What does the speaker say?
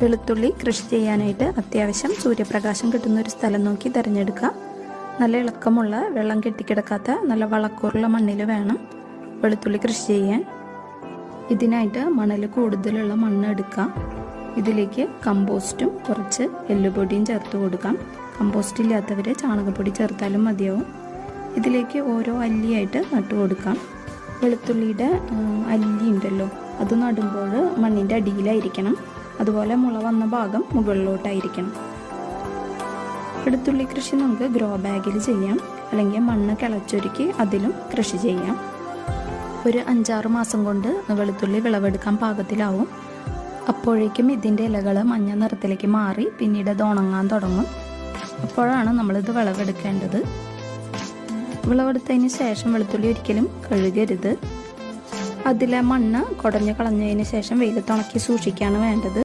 വെളുത്തുള്ളി കൃഷി ചെയ്യാനായിട്ട് അത്യാവശ്യം സൂര്യപ്രകാശം കിട്ടുന്ന ഒരു സ്ഥലം നോക്കി തിരഞ്ഞെടുക്കുക നല്ല ഇളക്കമുള്ള വെള്ളം കെട്ടിക്കിടക്കാത്ത നല്ല വളക്കൂറുള്ള മണ്ണിൽ വേണം വെളുത്തുള്ളി കൃഷി ചെയ്യാൻ. ഇതിനായിട്ട് മണൽ കൂടുതലുള്ള മണ്ണ് എടുക്കാം. ഇതിലേക്ക് കമ്പോസ്റ്റും കുറച്ച് എല്ലുപൊടിയും ചേർത്ത് കൊടുക്കാം. കമ്പോസ്റ്റ് ഇല്ലാത്തവർ ചാണകപ്പൊടി ചേർത്താലും മതിയാവും. ഇതിലേക്ക് ഓരോ അല്ലിയായിട്ട് നട്ടു കൊടുക്കാം. വെളുത്തുള്ളിയുടെ അല്ലി ഉണ്ടല്ലോ അത് നടുമ്പോൾ മണ്ണിന്റെ അടിയിലായിരിക്കണം. അതുപോലെ മുള വന്ന ഭാഗം മുകളിലോട്ടായിരിക്കണം. വെളുത്തുള്ളി കൃഷി നമുക്ക് ഗ്രോ ബാഗിൽ ചെയ്യാം. അല്ലെങ്കിൽ മണ്ണ് കിളച്ചൊരുക്കി അതിലും കൃഷി ചെയ്യാം. ഒരു അഞ്ചാറ് മാസം കൊണ്ട് വെളുത്തുള്ളി വിളവെടുക്കാൻ പാകത്തിലാവും. അപ്പോഴേക്കും ഇതിന്റെ ഇലകൾ മഞ്ഞ നിറത്തിലേക്ക് മാറി പിന്നീട് അത് ഉണങ്ങാൻ തുടങ്ങും. അപ്പോഴാണ് നമ്മളിത് വിളവെടുക്കേണ്ടത്. വിളവെടുത്തതിന് ശേഷം വെളുത്തുള്ളി ഒരിക്കലും കഴുകരുത്. അതിലെ മണ്ണ് കുടഞ്ഞു കളഞ്ഞതിന് ശേഷം വെയിലത്ത് ഉണക്കി സൂക്ഷിക്കുകയാണ് വേണ്ടത്.